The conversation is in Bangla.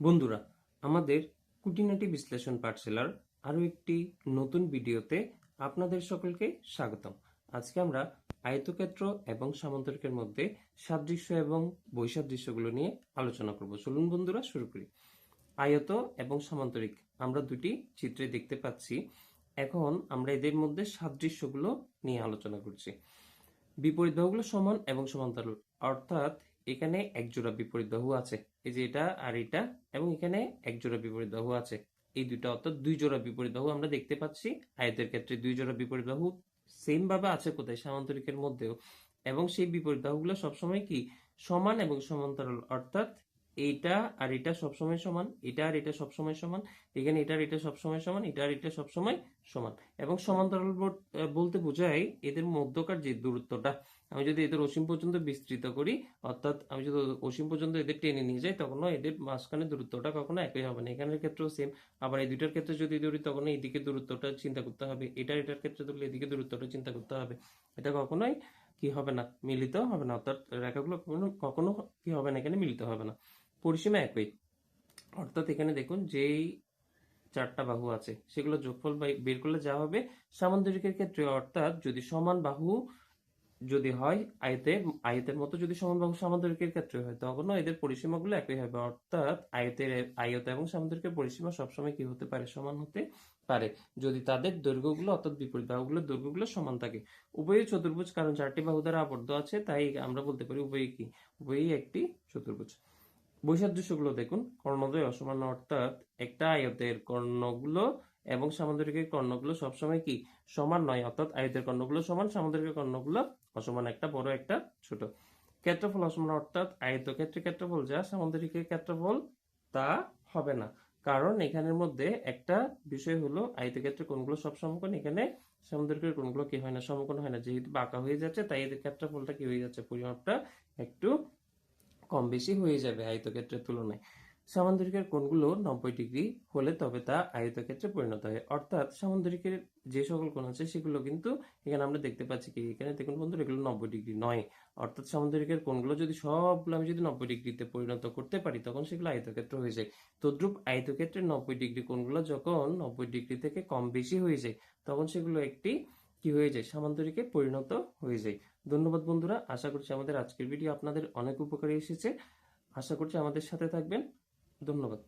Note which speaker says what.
Speaker 1: বন্ধুরা, আমাদের কুটিনাটি বিশ্লেষণ পাঠশালার আরও একটি নতুন ভিডিওতে আপনাদের সকলকে স্বাগতম। আজকে আমরা আয়তক্ষেত্র এবং সামান্তরিকের মধ্যে সাদৃশ্য এবং বৈসাদৃশ্যগুলো নিয়ে আলোচনা করব। চলুন বন্ধুরা, শুরু করি। আয়ত এবং সামান্তরিক, আমরা দুটি চিত্রে দেখতে পাচ্ছি। এখন আমরা এদের মধ্যে সাদৃশ্যগুলো নিয়ে আলোচনা করছি। বিপরীত বাহুগুলো সমান এবং সমান্তরাল, অর্থাৎ এখানে এক জোড়া বিপরীত বাহু আছে। এই যে এটা আর এটা, এবং এখানে এক জোড়া বিপরীত বাহু আছে। এই দুইটা অর্থাৎ দুই জোড়া বিপরীত বাহু আমরা দেখতে পাচ্ছি। আয়তের ক্ষেত্রে দুই জোড়া বিপরীত বাহু সেম ভাবে আছে কোথায়? সামান্তরিকের মধ্যেও। এবং সেই বিপরীত বাহুগুলো সবসময় কি? সমান এবং সমান্তরাল, অর্থাৎ এইটা আর এটা সবসময় সমান এটা আর এটা সবসময় সমান, এখানে এটা আর এটা সবসময় সমান এটা আর এটা সবসময় সমান। এবং সমান্তরাল বল- বলতে বোঝায় এদের মধ্যকার যে দূরত্বটা, আমি যদি এদের অসীম পর্যন্ত বিস্তৃত করি, অর্থাৎ আমি যদি অসীম পর্যন্ত এদের টেনে নিয়ে যাই, তখনও এদের মাঝখানে দূরত্বটা কখনো একই হবে না। এখানের ক্ষেত্রেও সেম আবার এই দুইটার ক্ষেত্রে যদি ধরি তখন এইদিকে দূরত্বটা চিন্তা করতে হবে এটা এটার ক্ষেত্রে ধরলে এদিকে দূরত্বটা চিন্তা করতে হবে। এটা কখনোই কি হবে না, মিলিত হবে না, অর্থাৎ রেখাগুলো কখনো কখনো কি হবে না, এখানে মিলিত হবে না। পরিসীমা একই। অর্থাৎ এখানে দেখুন, যেই চারটা বাহু আছে, সেগুলো যোগফল বের করলে যা হবে সামান্তরিকের ক্ষেত্রে, অর্থাৎ যদি সমান বাহু যদি হয়, আয়তে, আয়তের মতো যদি সমান বাহু সামান্তরিকের ক্ষেত্রে হয় তখনও এদের পরিসীমাগুলো একই হবে। অর্থাৎ আয়তের আয়ত এবং সামান্তরিকের পরিসীমা সবসময় কি হতে পারে? সমান হতে পারে। যদি তাদের দৈর্ঘ্যগুলো, অর্থাৎ বিপরীত বাহুগুলোর দৈর্ঘ্যগুলো সমান থাকে। উভয়ই চতুর্ভুজ, কারণ চারটি বাহু দ্বারা আবদ্ধ আছে, তাই আমরা বলতে পারি উভয়ই কি? উভয়ই একটি চতুর্ভুজ। বৈসাদৃশ্যগুলো দেখুন। কর্ণদ্বয় অসমান অর্থাৎ একটা আয়তের কর্ণগুলো এবং সামান্তরিকের কর্ণগুলো সবসময় কি? সমান নয়। অর্থাৎ আয়তের কর্ণগুলো সমান সামান্তরিকের কর্ণগুলো অসমান। একটা বড়, একটা ছোট। ক্ষেত্রফল অসমান অর্থাৎ আয়তক্ষেত্রের ক্ষেত্রফল যা সামান্তরিকের ক্ষেত্রফল তা হবে না। কারণ এখানের মধ্যে একটা বিষয় হলো আয়তক্ষেত্রের কোনগুলো সব সমকোণ এখানে সামান্তরিকের কোনগুলো কি হয় না? সমকোণ হয় না। যেহেতু বাঁকা হয়ে যাচ্ছে, তাই এদের ক্ষেত্রফলটা কি হয়ে যাচ্ছে? পরিমাপটা একটু কম বেশি হয়ে যাবে আয়তক্ষেত্রের তুলনায়। সামান্তরিকের কোণগুলো নব্বই ডিগ্রি হলে তবে তা আয়তক্ষেত্রে পরিণত হয়। অর্থাৎ সামান্তরিকের যে সকল কোণ আছে সেগুলো কিন্তু এখানে আমরা দেখতে পাচ্ছি কি? এখানে দেখুন বন্ধুরা, এগুলো নব্বই ডিগ্রি নয়। অর্থাৎ সামান্তরিকের কোণগুলো যদি সবগুলো আমি যদি নব্বই ডিগ্রিতে পরিণত করতে পারি, তখন সেগুলো আয়তক্ষেত্র হয়ে যায়। তদ্রুপ আয়তক্ষেত্রের নব্বই ডিগ্রি কোণগুলো যখন নব্বই ডিগ্রি থেকে কম বেশি হয়ে যায়, তখন সেগুলো একটি কি হয়ে যায়? সামান্তরিকে পরিণত হয়ে যায়। ধন্যবাদ বন্ধুরা, আশা করছি আমাদের আজকের ভিডিও আপনাদের অনেক উপকারী এসেছে। আশা করছি আমাদের সাথে থাকবেন। ধন্যবাদ।